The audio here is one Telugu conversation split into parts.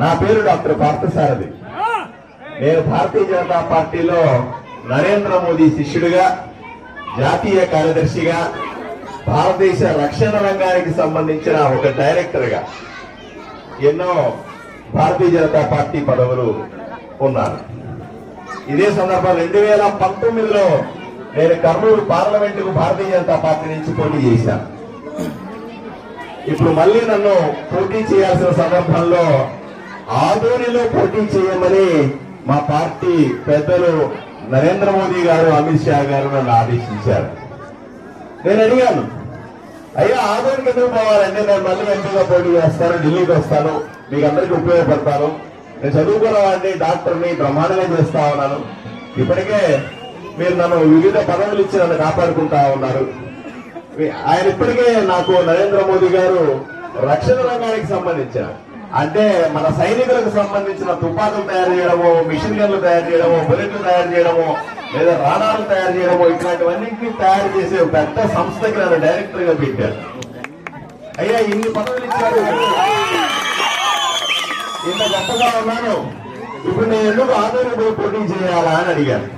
నా పేరు డాక్టర్ పార్థసారథి. నేను భారతీయ జనతా పార్టీలో నరేంద్ర మోదీ శిష్యుడిగా జాతీయ కార్యదర్శిగా భారతదేశ రక్షణ రంగానికి సంబంధించిన ఒక డైరెక్టర్గా ఎన్నో భారతీయ జనతా పార్టీ పదవులు ఉన్నారు ఇదే సందర్భం రెండు వేల పంతొమ్మిదిలో నేను కర్నూలు పార్లమెంటుకు భారతీయ జనతా పార్టీ నుంచి పోటీ చేశాను. ఇప్పుడు మళ్ళీ నన్ను పోటీ చేయాల్సిన సందర్భంలో ఆదోనిలో పోటీ చేయమని మా పార్టీ పెద్దలు నరేంద్ర మోదీ గారు అమిత్ షా గారు నన్ను ఆదేశించారు. నేను అడిగాను అయ్యా ఆదోనికి ఎందుకు పోవాలంటే నేను మళ్ళీ ఎంపీగా పోటీ చేస్తాను ఢిల్లీకి వస్తాను మీకు అందరికీ ఉపయోగపడతాను. నేను చదువుకున్న వాడిని డాక్టర్ని బ్రహ్మాండంగా చేస్తా ఉన్నాను. ఇప్పటికే మీరు నన్ను వివిధ పదవులు ఇచ్చి నన్ను కాపాడుకుంటా ఉన్నారు. ఆయన ఇప్పటికే నాకు నరేంద్ర మోదీ గారు రక్షణ రంగానికి సంబంధించిన అంటే మన సైనికులకు సంబంధించిన తుపాకులు తయారు చేయడము మిషన్ గన్లు తయారు చేయడము బుల్లెట్లు తయారు చేయడము లేదా రాణాలు తయారు చేయడము ఇట్లాంటివన్నింటినీ తయారు చేసే ఒక పెద్ద సంస్థకి నన్ను డైరెక్టర్గా పెట్టారు. అయ్యా ఇన్ని పనులు ఇచ్చారు. ఇంత గొప్పగా ఉన్నాను. ఇప్పుడు నేను ఎందుకు ఆదోని పోయి పోటీ చేయాలా అని అడిగాను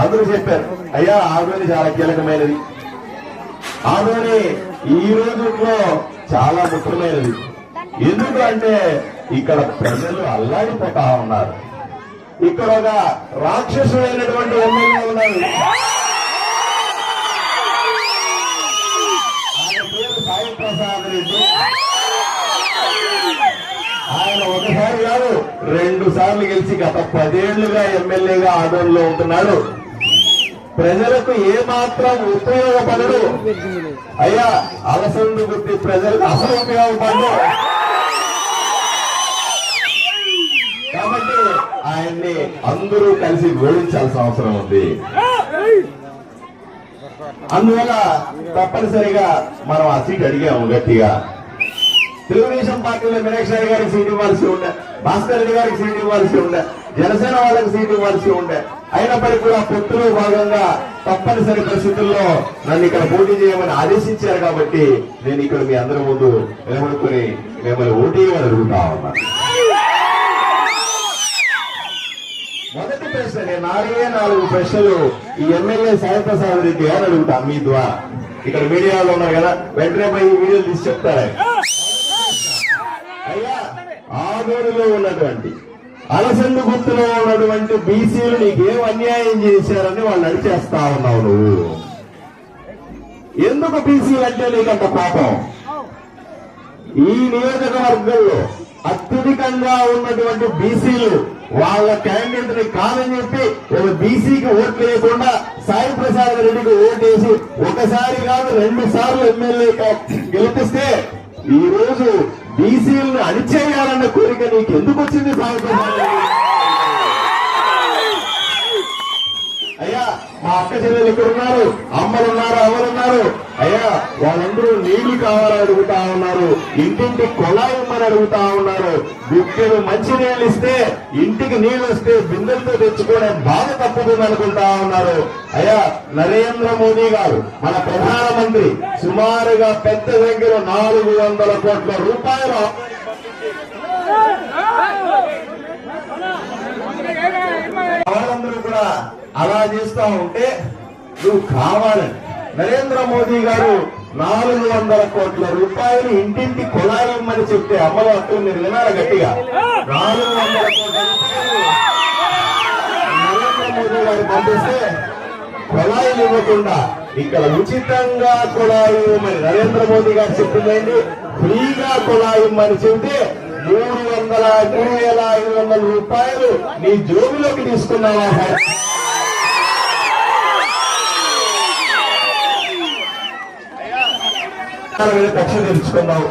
అందరూ చెప్పారు. అయ్యా ఆదోని చాలా కీలకమైనది. ఆదోని ఈ రోజుల్లో చాలా ముఖ్యమైనది. ఎందుకంటే ఇక్కడ ప్రజలు అల్లాడిపోతా ఉన్నారు. ఇక్కడ ఒక రాక్షసుడైనటువంటి ఎమ్మెల్యే ఉన్నారు. ఆయన పేరు సాయి ప్రసాద్ రెడ్డి. ఆయన ఒకసారి కాదు రెండు సార్లు గెలిచి గత పదేళ్ళుగా ఎమ్మెల్యేగా ఆదరణలో ఉంటున్నాడు. ప్రజలకు ఏ మాత్రం ఉపయోగపడడు. అయ్యా అలసందు గుర్తి ప్రజలకు అసలు ఉపయోగపడదు కాబట్టి ఆయన్ని అందరూ కలిసి ఓడించాల్సిన అవసరం ఉంది. అందువల్ల తప్పనిసరిగా మనం ఆ సీట్ అడిగాము గట్టిగా. తెలుగుదేశం పార్టీలో మీనాక్షి గారికి సీట్ ఇవ్వాల్సి ఉండే భాస్కర్ రెడ్డి గారికి సీట్ ఇవ్వాల్సి ఉండే జనసేన వాళ్ళకి సీట్ ఇవ్వాల్సి ఉండే. అయినప్పటికీ కూడా పొత్తులో భాగంగా తప్పనిసరి పరిస్థితుల్లో నన్ను ఇక్కడ పోటీ చేయమని ఆదేశించారు కాబట్టి నేను ఇక్కడ మీ అందరి ముందు నిలబడుకుని మిమ్మల్ని ఓటీ అడుగుతా ఉన్నాను. నాలుగే నాలుగు ప్రశ్నలు. ఈ ఎమ్మెల్యే సాయిప్రసాద్ రెడ్డి గారు అడుగుతా మీ ద్వారా. ఇక్కడ మీడియాలో ఉన్నారు కదా వెంటనే పోయి వీడియోలు తీసి చెప్తారా? అయ్యా ఆదోడులో ఉన్నటువంటి అలసందు గుర్తులో ఉన్నటువంటి బీసీలు నీకేం అన్యాయం చేశారని వాళ్ళు అడిచేస్తా ఉన్నావు నువ్వు. ఎందుకు బీసీలు అంటే నీకంత పాపం? ఈ నియోజకవర్గంలో అత్యధికంగా ఉన్నటువంటి బీసీలు వాళ్ళ క్యాండిడేట్ని కాదని చెప్పి ఒక బీసీకి ఓట్లు వేయకుండా సాయి ప్రసాద్ రెడ్డికి ఓటేసి ఒకసారి కాదు రెండు సార్లు ఎమ్మెల్యే గెలిపిస్తే ఈ రోజు బీసీలను అణిచేయాలన్న కోరిక నీకు ఎందుకు వచ్చింది సాయి ప్రసాద్ రెడ్డి? మా అక్క చెల్లెలు ఇక్కడ ఉన్నారు అమ్మలు ఉన్నారు అవరున్నారు అయ్యా వాళ్ళందరూ నీళ్ళు కావాలని అడుగుతా ఉన్నారు. ఇంటింటి కొలాయి ఇమ్మని అడుగుతా ఉన్నారు. గుక్కెడు మంచి నీళ్ళు ఇస్తే ఇంటికి నీళ్ళు వస్తే బిందెలతో తెచ్చుకునే బాధ తప్పుతుంది అనుకుంటా ఉన్నారు. అయ్యా నరేంద్ర మోదీ గారు మన ప్రధానమంత్రి సుమారుగా పెద్ద దగ్గర నాలుగు వందల కోట్ల రూపాయలు కూడా అలా చేస్తా ఉంటే నువ్వు కావాలని నరేంద్ర మోదీ గారు నాలుగు వందల కోట్ల రూపాయలు ఇంటింటి కులాలు ఇమ్మని చెప్తే అమ్మలు అక్కలు మీరు వినాలి గట్టిగా. నాలుగు వందల కోట్ల నరేంద్ర మోదీ గారు పంపిస్తే కులాయిలు ఇవ్వకుండా ఇక్కడ ఉచితంగా కులాయి ఇవ్వమని నరేంద్ర మోదీ గారు చెప్పిందండి ఫ్రీగా కులాయి ఇమ్మని చెబితే మూడు వందల మూడు వేల ఐదు వందల రూపాయలు నీ జోబులోకి తీసుకున్నావా? దాని కక్ష తెలుసుకున్నావు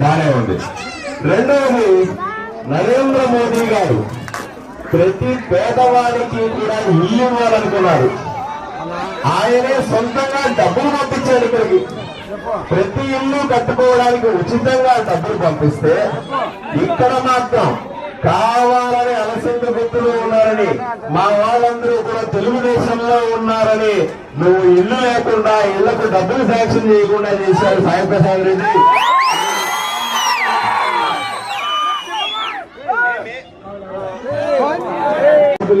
బానే ఉంది. రెండవది నరేంద్ర మోదీ గారు ప్రతి పేదవాడికి కూడా ఇల్లు ఇవ్వాలనుకున్నారు. ఆయనే సొంతంగా డబ్బులు పంపించాడు ఇక్కడికి. ప్రతి ఇల్లు కట్టుకోవడానికి ఉచితంగా డబ్బులు పంపిస్తే ఇక్కడ మాత్రం కావాలని అలసంద గుర్తులు ఉన్నారని మా వాళ్ళందరూ కూడా తెలుగుదేశంలో ఉన్నారని నువ్వు ఇల్లు లేకుండా ఇళ్ళకు డబ్బులు శాంక్షన్ చేయకుండా చేశారు సాయి ప్రసాద్ రెడ్డి.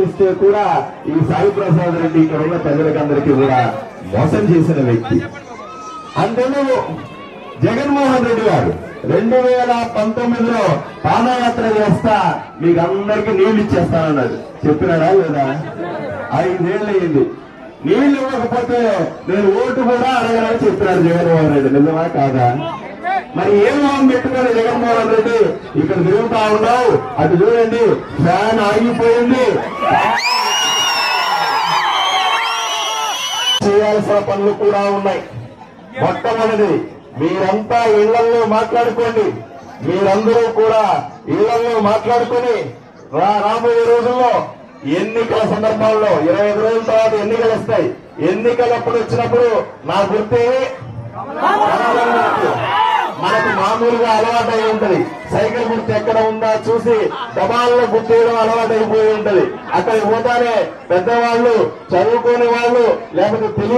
ఇస్తే కూడా ఈ సాయి ప్రసాద్ రెడ్డి ఇక్కడ ఉన్న ప్రజలకందరికీ కూడా మోసం చేసిన వ్యక్తి. అందులో జగన్మోహన్ రెడ్డి గారు రెండు వేల పంతొమ్మిదిలో పాదయాత్ర చేస్తా మీకు అందరికి నీళ్ళు ఇచ్చేస్తానన్నది చెప్పినాడా లేదా? ఐదేళ్ళు అయింది నీళ్ళు ఇవ్వకపోతే నేను ఓటు కూడా అడగనని చెప్పినాడు జగన్మోహన్ రెడ్డి. నిజమా కాదా? మరి ఏం మొహం పెట్టుకొని జగన్మోహన్ రెడ్డి ఇక్కడ తిరుగుతా ఉన్నావు? అటు చూడండి ఫ్యాన్ ఆగిపోయింది. చేయాల్సిన పనులు కూడా ఉన్నాయి. మొట్టమొదటి మీరంతా ఇళ్ళలో మాట్లాడుకోండి. మీరందరూ కూడా ఇళ్ళలో మాట్లాడుకొని రా రాబోయే రోజుల్లో ఎన్నికల సందర్భాల్లో ఇరవై ఐదు రోజుల తర్వాత ఎన్నికలు వస్తాయి. ఎన్నికలప్పుడు వచ్చినప్పుడు నా గుర్తే మనకు మామూలుగా అలవాటు అయి ఉంటది. సైకిల్ గుర్తు ఎక్కడ ఉందా చూసి దబాల్లో గుర్తేయడం అలవాటు అయిపోయి ఉంటది. అక్కడికి పోతానే పెద్దవాళ్ళు చదువుకోని వాళ్ళు లేకపోతే తెలియ